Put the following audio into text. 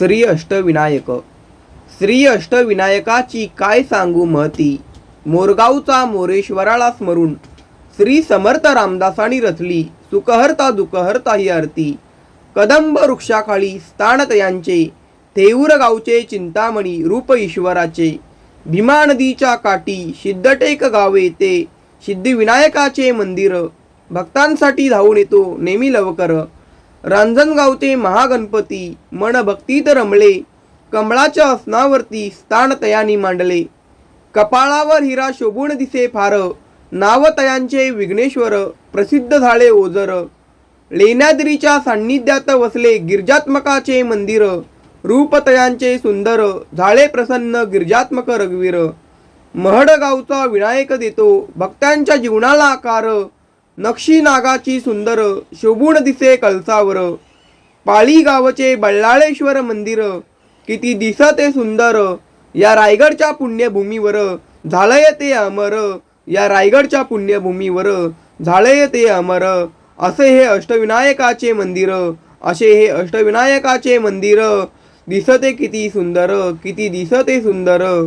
श्री अष्टविनायक श्री अष्टविनायकाची काय सांगू महती? मोरगावचा मोरेश्वराला स्मरून श्री समर्थ रामदासानी रचली सुखहर्ता दुःखहर्ता ही आरती. कदंब वृक्षाखाली स्थानतयांचे थेऊर गावचे चिंतामणी रूप ईश्वराचे. भीमा नदीच्या काठी सिद्धटेक गावे ते सिद्धिविनायकाचे मंदिर. भक्तांसाठी धावून येतो नेहमी लवकर. रांजणगावचे महागणपती मन भक्तीत रमले कमळाच्या असनावरती स्थान तयानी मांडले. कपाळावर हिरा शोभून दिसे फार नावतयांचे विघ्नेश्वर प्रसिद्ध झाले ओझर. लेण्याद्रीच्या सान्निध्यात वसले गिरजात्मकाचे मंदिर रूपतयांचे सुंदर झाले प्रसन्न गिरजात्मक रघुवीर. महडगावचा विनायक देतो भक्तांच्या जीवनाला आकार नक्षी नागाची सुंदर शोभून दिसे कलसावर पाळी गावचे बल्लाळेश्वर मंदिर किती दिसते सुंदर. या रायगडच्या पुण्यभूमीवर झालंय ते अमर. या रायगडच्या पुण्यभूमीवर झालंय ते अमर. असे हे अष्टविनायकाचे मंदिर असे हे अष्टविनायकाचे मंदिर. दिसते किती सुंदर किती दिसते सुंदर.